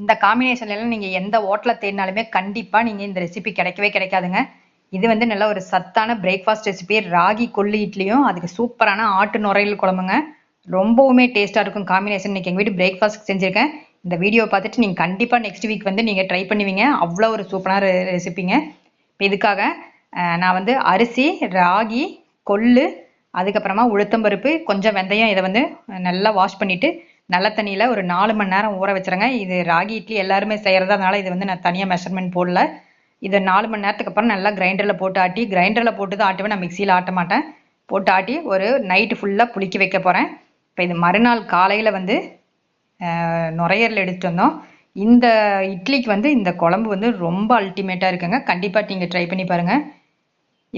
இந்த காம்பினேஷன்ல நீங்கள் எந்த ஹோட்டலில் தேடினாலுமே கண்டிப்பாக நீங்கள் இந்த ரெசிபி கிடைக்கவே கிடைக்காதுங்க. இது வந்து நல்ல ஒரு சத்தான பிரேக்ஃபாஸ்ட் ரெசிபி ராகி கொல்லு இட்லியும் அதுக்கு சூப்பரான ஆட்டு நுரையல் குழம்புங்க. ரொம்பவுமே டேஸ்ட்டாக இருக்கும் காம்பினேஷன் இன்றைக்கி எங்கள் வீட்டு பிரேக்ஃபாஸ்ட் செஞ்சுருக்கேன். இந்த வீடியோ பார்த்துட்டு நீங்கள் கண்டிப்பாக நெக்ஸ்ட் வீக் வந்து நீங்கள் ட்ரை பண்ணுவீங்க. அவ்வளோ ஒரு சூப்பரான ரெசிபிங்க இப்போ இதுக்காக நான் வந்து அரிசி ராகி கொள்ளு அதுக்கப்புறமா உளுத்தம்பருப்பு கொஞ்சம் வெந்தயம் இதை வந்து நல்லா வாஷ் பண்ணிவிட்டு நல்ல தண்ணியில் ஒரு நாலு மணி நேரம் ஊற வச்சுருங்க. இது ராகி இட்லி எல்லாருமே செய்கிறதுனால இது வந்து நான் தனியாக மெஷர்மெண்ட் போடல. இதை நாலு மணி நேரத்துக்கு அப்புறம் நல்லா கிரைண்டரில் போட்டு ஆட்டி கிரைண்டரில் போட்டு தான் ஆட்டுவேன். நான் மிக்சியில் ஆட்ட மாட்டேன். போட்டு ஆட்டி ஒரு நைட்டு ஃபுல்லாக புளிக்க வைக்க போகிறேன் இப்போ இது மறுநாள் காலையில் வந்து நுரையீரல் எடுத்துட்டு வந்தோம். இந்த இட்லிக்கு வந்து இந்த குழம்பு வந்து ரொம்ப அல்டிமேட்டாக இருக்குங்க. கண்டிப்பாக நீங்கள் ட்ரை பண்ணி பாருங்கள்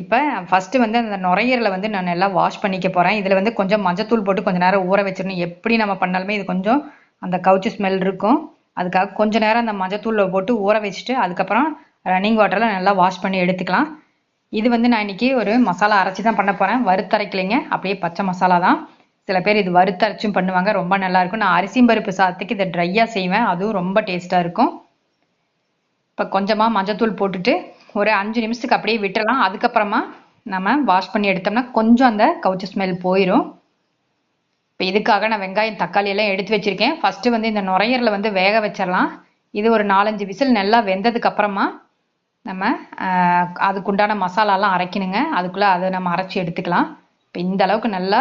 இப்போ ஃபஸ்ட்டு வந்து அந்த நுரையீரலை வந்து நான் நல்லா வாஷ் பண்ணிக்க போகிறேன் இதில் வந்து கொஞ்சம் மஞ்சத்தூள் போட்டு கொஞ்சம் நேரம் ஊற வச்சிடணும். எப்படி நம்ம பண்ணாலுமே இது கொஞ்சம் அந்த கவுச்சி ஸ்மெல் இருக்கும். அதுக்காக கொஞ்ச நேரம் அந்த மஞ்சத்தூளை போட்டு ஊற வச்சுட்டு அதுக்கப்புறம் ரன்னிங் வாட்டரில் நல்லா வாஷ் பண்ணி எடுத்துக்கலாம். இது வந்து நான் இன்னைக்கு ஒரு மசாலா அரைச்சி தான் பண்ண போகிறேன் வறுத்தரைக்கலைங்க. அப்படியே பச்சை மசாலா தான். சில பேர் இது வறுத்தரைச்சும் பண்ணுவாங்க. ரொம்ப நல்லாயிருக்கும் நான் அரிசியும் பருப்பு சாதத்துக்கு இதை ட்ரையாக செய்வேன். அதுவும் ரொம்ப டேஸ்ட்டாக இருக்கும். இப்போ கொஞ்சமாக மஞ்சத்தூள் போட்டுட்டு ஒரு அஞ்சு நிமிஷத்துக்கு அப்படியே விட்டுறலாம். அதுக்கப்புறமா நம்ம வாஷ் பண்ணி எடுத்தோம்னா கொஞ்சம் அந்த கவுச்சி ஸ்மெல் போயிடும் இப்போ இதுக்காக நான் வெங்காயம் தக்காளி எல்லாம் எடுத்து வச்சிருக்கேன். ஃபஸ்ட்டு வந்து இந்த நுரையீரலை வந்து வேக வச்சிடலாம் இது ஒரு நாலஞ்சு விசில் நல்லா வெந்ததுக்கு அப்புறமா நம்ம அதுக்குண்டான மசாலாலாம் அரைக்கணுங்க. அதுக்குள்ளே அதை நம்ம அரைச்சி எடுத்துக்கலாம். இப்போ இந்த அளவுக்கு நல்லா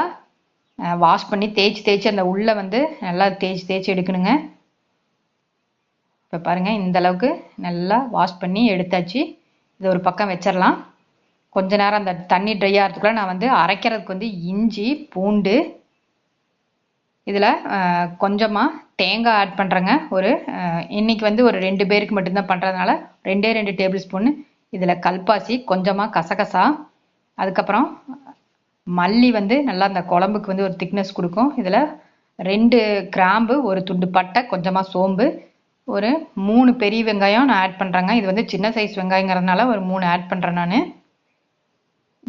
வாஷ் பண்ணி தேய்ச்சி தேய்ச்சி அந்த உள்ளே வந்து நல்லா தேய்ச்சி தேய்ச்சி எடுக்கணுங்க. இப்போ பாருங்கள் இந்த அளவுக்கு நல்லா வாஷ் பண்ணி எடுத்தாச்சு. இது ஒரு பக்கம் வச்சிடலாம் கொஞ்ச நேரம் அந்த தண்ணி ட்ரை ஆகிறதுக்குள்ள நான் வந்து அரைக்கிறதுக்கு வந்து இஞ்சி பூண்டு இதில் கொஞ்சமாக தேங்காய் ஆட் பண்ணுறேங்க ஒரு இன்றைக்கி வந்து ஒரு ரெண்டு பேருக்கு மட்டும்தான் பண்ணுறதுனால ரெண்டே ரெண்டு டேபிள் ஸ்பூன் இதில் கல்பாசி கொஞ்சமாக கசகசா அதுக்கப்புறம் மல்லி வந்து நல்லா அந்த குழம்புக்கு வந்து ஒரு திக்னஸ் கொடுக்கும். இதில் ரெண்டு கிராம்பு ஒரு துண்டு பட்டை கொஞ்சமாக சோம்பு ஒரு மூணு பெரிய வெங்காயம் நான் ஆட் பண்ணுறேங்க இது வந்து சின்ன சைஸ் வெங்காயங்கிறதுனால ஒரு மூணு ஆட் பண்ணுறேன் நான்.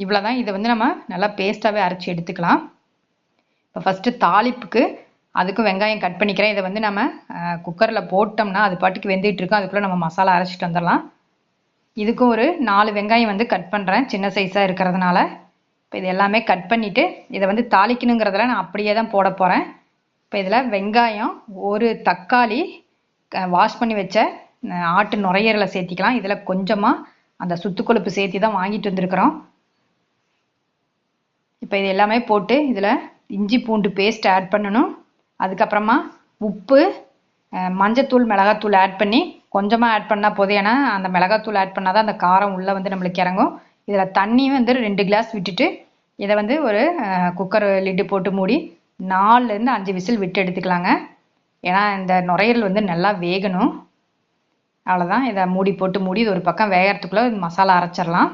இவ்வளோ தான் இதை வந்து நம்ம நல்லா பேஸ்ட்டாகவே அரைச்சி எடுத்துக்கலாம். இப்போ ஃபஸ்ட்டு தாளிப்புக்கு அதுக்கும் வெங்காயம் கட் பண்ணிக்கிறேன். இதை வந்து நம்ம குக்கரில் போட்டோம்னா அது பாட்டுக்கு வெந்துட்டு இருக்கும். அதுக்குள்ளே நம்ம மசாலா அரைச்சிட்டு வந்துடலாம். இதுக்கும் ஒரு நாலு வெங்காயம் வந்து கட் பண்ணுறேன் சின்ன சைஸாக இருக்கிறதுனால. இப்போ இது எல்லாமே கட் பண்ணிவிட்டு இதை வந்து தாளிக்கணுங்கிறதுல நான் அப்படியே தான் போட போகிறேன் இப்போ இதில் வெங்காயம் ஒரு தக்காளி வாஷ் பண்ணி வச்ச ஆட்டு நுரையீரலை சேர்த்திக்கலாம். இதில் கொஞ்சமாக அந்த சுத்து கொழுப்பு சேர்த்தி தான் வாங்கிட்டு வந்திருக்கிறோம். இப்போ இது எல்லாமே போட்டு இதில் இஞ்சி பூண்டு பேஸ்ட் ஆட் பண்ணணும். அதுக்கப்புறமா உப்பு மஞ்சத்தூள் மிளகாத்தூள் ஆட் பண்ணி கொஞ்சமாக ஆட் பண்ணால் போதும். ஏன்னா அந்த மிளகாத்தூள் ஆட் பண்ணால் தான் அந்த காரம் உள்ளே வந்து நம்மளுக்கு இறங்கும். இதில் தண்ணி வந்து ரெண்டு கிளாஸ் விட்டுட்டு இதை வந்து ஒரு குக்கர் லிட்டு போட்டு மூடி நாலுலேருந்து அஞ்சு விசில் விட்டு எடுத்துக்கலாங்க. ஏன்னா இந்த நுரையீரல் வந்து நல்லா வேகணும். அவ்வளோதான் இதை மூடி போட்டு மூடி இது ஒரு பக்கம் வேகறதுக்குள்ளே மசாலா அரைச்சிடலாம்.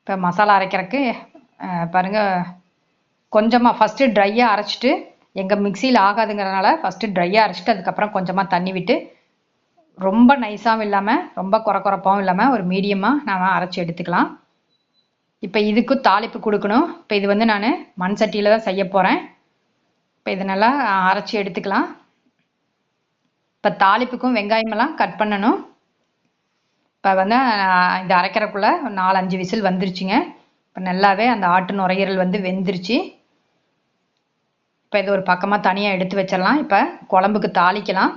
இப்போ மசாலா அரைக்கிறதுக்கு பாருங்கள் கொஞ்சமாக ஃபஸ்ட்டு ட்ரையாக அரைச்சிட்டு எங்கள் மிக்சியில் ஆகாதுங்கிறதுனால ஃபஸ்ட்டு ட்ரையாக அரைச்சிட்டு அதுக்கப்புறம் கொஞ்சமாக தண்ணி விட்டு ரொம்ப நைஸாகவும் இல்லாமல் ரொம்ப குறை குறைப்பாகவும் இல்லாமல் ஒரு மீடியமாக நாம் அரைச்சி எடுத்துக்கலாம். இப்போ இதுக்கும் தாளிப்பு கொடுக்கணும். இப்போ இது வந்து நான் மண் சட்டியில் தான் செய்ய போகிறேன் இப்போ இதை நல்லா அரைச்சி எடுத்துக்கலாம். இப்போ தாளிப்புக்கும் வெங்காயமெல்லாம் கட் பண்ணணும். இப்போ வந்து இது அரைக்கிறக்குள்ள ஒரு நாலு அஞ்சு விசில் வந்துருச்சுங்க. இப்போ நல்லாவே அந்த ஆட்டு நுரையீரல் வந்து வெந்துருச்சு. இப்போ இது ஒரு பக்கமாக தனியாக எடுத்து வச்சிடலாம். இப்போ குழம்புக்கு தாளிக்கலாம்.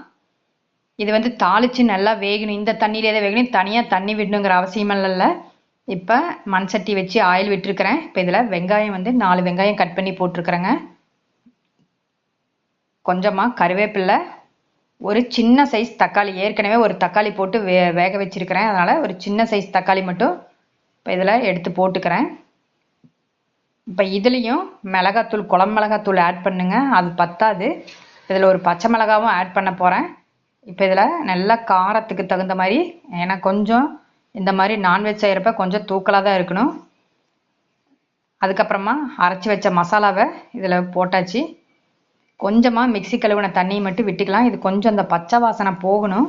இது வந்து தாளித்து நல்லா வேகணும். இந்த தண்ணியிலே தான் வேகணும்? தனியாக தண்ணி விடணுங்கிற அவசியம் இல்லை இப்போ மண் சட்டி வச்சு ஆயில் விட்டுருக்கிறேன். இப்போ இதில் வெங்காயம் வந்து நாலு வெங்காயம் கட் பண்ணி போட்டிருக்கிறேங்க. கொஞ்சமாக கருவேப்பில்லை ஒரு சின்ன சைஸ் தக்காளி ஏற்கனவே ஒரு தக்காளி போட்டு வே வேக வச்சுருக்கிறேன். அதனால் ஒரு சின்ன சைஸ் தக்காளி மட்டும் இப்போ இதில் எடுத்து போட்டுக்கிறேன். இப்போ இதுலேயும் மிளகாத்தூள் குழம்பு மிளகாத்தூள் ஆட் பண்ணுங்க. அது பத்தாது. இதில் ஒரு பச்சை மிளகாவும் ஆட் பண்ண போகிறேன் இப்போ இதில் நல்லா காரத்துக்கு தகுந்த மாதிரி ஏன்னா கொஞ்சம் இந்த மாதிரி நான்வெஜ் செய்கிறப்ப கொஞ்சம் தூக்கலாக தான் இருக்கணும். அதுக்கப்புறமா அரைச்சி வச்ச மசாலாவை இதில் போட்டாச்சு. கொஞ்சமாக மிக்ஸி கழுவின தண்ணியை மட்டும் விட்டுக்கலாம். இது கொஞ்சம் அந்த பச்சை வாசனை போகணும்.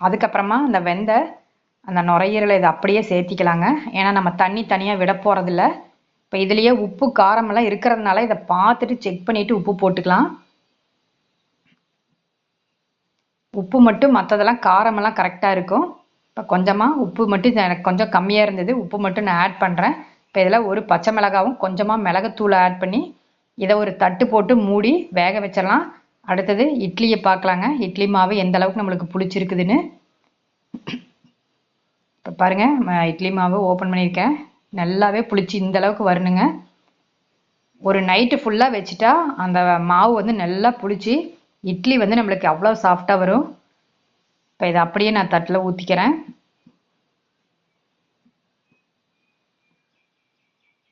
அதுக்கப்புறமா அந்த வெந்த அந்த நுரையீரலை இதை அப்படியே சேர்த்திக்கலாங்க. ஏன்னா நம்ம தண்ணி தனியாக விட போகிறதில்ல இப்போ இதுலேயே உப்பு காரமெல்லாம் இருக்கிறதுனால இதை பார்த்துட்டு செக் பண்ணிவிட்டு உப்பு போட்டுக்கலாம். உப்பு மட்டும் மற்றதெல்லாம் காரமெல்லாம் கரெக்டாக இருக்கும். இப்போ கொஞ்சமாக உப்பு மட்டும் எனக்கு கொஞ்சம் கம்மியாக இருந்தது. உப்பு மட்டும் நான் ஆட் பண்ணுறேன் இப்போ இதில் ஒரு பச்சை மிளகாவும் கொஞ்சமாக மிளகுத்தூளை ஆட் பண்ணி இதை ஒரு தட்டு போட்டு மூடி வேக வச்சிடலாம் அடுத்தது இட்லியை பார்க்கலாங்க இட்லி மாவு எந்த அளவுக்கு நம்மளுக்கு புளிச்சிருக்குதுன்னு இப்போ பாருங்கள் இட்லி மாவு ஓப்பன் பண்ணியிருக்கேன். நல்லாவே புளிச்சு இந்த அளவுக்கு வரணுங்க. ஒரு நைட்டு ஃபுல்லாக வச்சுட்டா அந்த மாவு வந்து நல்லா புளிச்சு இட்லி வந்து நம்மளுக்கு அவ்வளோ சாஃப்டாக வரும். இப்போ இதை அப்படியே நான் தட்டில் ஊற்றிக்கிறேன்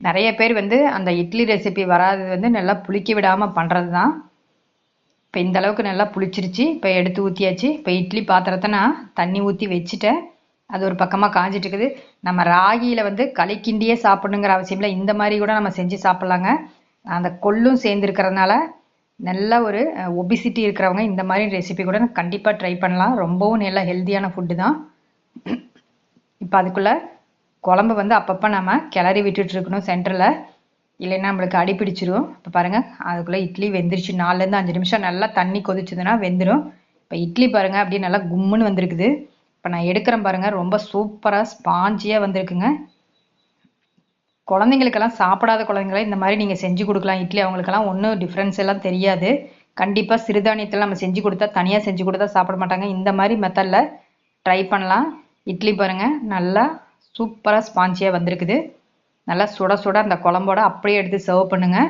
நிறைய பேர் வந்து அந்த இட்லி ரெசிபி வராதது வந்து நல்லா புளிக்க விடாமல் பண்ணுறது தான் இப்போ இந்த அளவுக்கு நல்லா புளிச்சிருச்சு. இப்போ எடுத்து ஊற்றியாச்சு இப்போ இட்லி பாத்திரத்தை நான் தண்ணி ஊற்றி வச்சுட்டேன். அது ஒரு பக்கமாக காஞ்சிட்டு இருக்குது நம்ம ராகியில் வந்து களி கிண்டியே சாப்பிடணுங்கிற அவசியம் இல்லை. இந்த மாதிரி கூட நம்ம செஞ்சு சாப்பிட்லாங்க. அந்த கொள்ளும் சேர்ந்துருக்கிறதுனால நல்ல ஒரு ஒபிசிட்டி இருக்கிறவங்க இந்த மாதிரி ரெசிபி கூட கண்டிப்பாக ட்ரை பண்ணலாம். ரொம்பவும் நல்லா ஹெல்த்தியான ஃபுட்டு தான். இப்போ அதுக்குள்ளே குழம்பு வந்து அப்பப்போ நம்ம கிளறி விட்டுட்டு இருக்கணும் சென்டரில் இல்லைன்னா நம்மளுக்கு அடி பிடிச்சிரும். இப்போ பாருங்கள் அதுக்குள்ளே இட்லி வெந்துருச்சு. நாலுலேருந்து அஞ்சு நிமிஷம் நல்லா தண்ணி கொதிச்சதுன்னா வெந்துடும் இப்போ இட்லி பாருங்கள் அப்படியே நல்லா கும்முன்னு வந்திருக்குது. இப்போ நான் எடுக்கிறேன் பாருங்கள் ரொம்ப சூப்பராக ஸ்பாஞ்சியாக வந்திருக்குங்க. குழந்தைங்களுக்கெல்லாம் சாப்பிடாத குழந்தைங்கள இந்த மாதிரி நீங்கள் செஞ்சு கொடுக்கலாம். இட்லி அவங்களுக்கெல்லாம் ஒன்றும் டிஃப்ரென்ஸ் எல்லாம் தெரியாது. கண்டிப்பாக சிறுதானியத்தில் நம்ம செஞ்சு கொடுத்தா தனியாக செஞ்சு கொடுத்தா சாப்பிட மாட்டாங்க. இந்த மாதிரி மெத்தடில் ட்ரை பண்ணலாம். இட்லி பாருங்கள் நல்லா சூப்பராக ஸ்பாஞ்சியாக வந்திருக்குது. நல்லா சுட சுட அந்த குழம்போட அப்படியே எடுத்து சர்வ் பண்ணுங்கள்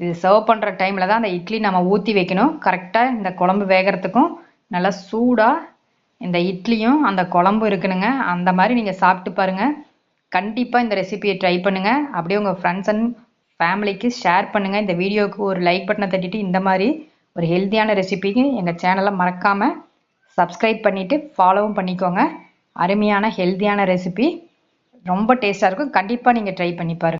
இது சர்வ் பண்ணுற டைமில் தான் அந்த இட்லி நம்ம ஊற்றி வைக்கணும். கரெக்டாக இந்த குழம்பு வேகிறதுக்கும் நல்லா சூடாக இந்த இட்லியும் அந்த குழம்பு இருக்கணுங்க. அந்த மாதிரி நீங்கள் சாப்பிட்டு பாருங்கள் கண்டிப்பாக இந்த ரெசிபியை ட்ரை பண்ணுங்கள் அப்படியே உங்கள் ஃப்ரெண்ட்ஸ் அண்ட் ஃபேமிலிக்கு ஷேர் பண்ணுங்கள் இந்த வீடியோவுக்கு ஒரு லைக் பட்டனை தட்டிட்டு இந்த மாதிரி ஒரு ஹெல்த்தியான ரெசிபிக்கு எங்கள் சேனலை மறக்காமல் சப்ஸ்கிரைப் பண்ணிவிட்டு ஃபாலோவும் பண்ணிக்கோங்க. அருமையான ஹெல்த்தியான ரெசிபி ரொம்ப டேஸ்ட்டாக இருக்கும். கண்டிப்பாக நீங்கள் ட்ரை பண்ணி பாருங்கள்